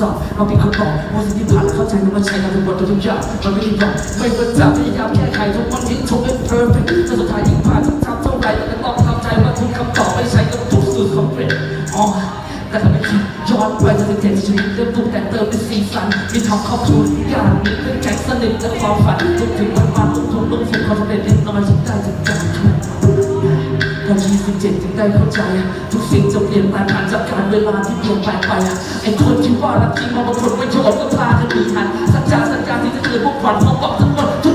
สอบเราเป็นคำตอบว่าสิ่งที่ผ่านเข้าใจนั้นมันใช้กันทุกบททุกอย่างมันไม่ได้บอกไม่ว่าจะพยายามแก้ไขทุกวันนี้ทุกเป็น perfect แต่สุดท้ายยิ่งผ่านยิ่งทำเท่าไร่ก็ต้องเข้าใจว่าทุกคำตอบไม่ใช่กับทุกสูตรสำเร็จอ๋อแต่ทำไมคิดย้อนไปจะเป็นเทนชีวิตเริ่มต้นแต่เติมเป็นสีสันมีทองครอบครัวทุกอย่างมีเพื่อนแก๊งสนิทและความฝันทุกถึงวันวันทุกทุกทุกสุขความสำเร็จเล็กน้อยฉันได้จากใจพอชีสิบเจ็ดจึงได้เข้าใจ ทุกสิ่งจะเปลี่ยนแปลงผ่านจากกานเวลาที่เปลี่ยนแปลงไปไอ้คนที่ว่ารักจริงมาบางคนไม่ชอบก็พากันหนีทันสัญญาสัญญาที่จะเกิดพวกฝันพวกบอกทั้งหมดทุก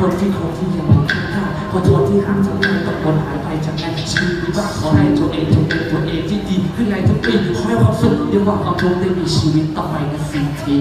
คนที่คนที่ยังมีค่าขอโทษที่ห่างจากกันตกบนหายไปจากในชีวิตว่างขอให้ตัวเองตัวเป็นตัวเองที่ดีขึ้นในทุกปีขอให้ความสุขเดี๋ยวว่าความทุกข์ได้มีชีวิตต่อไปนะสิที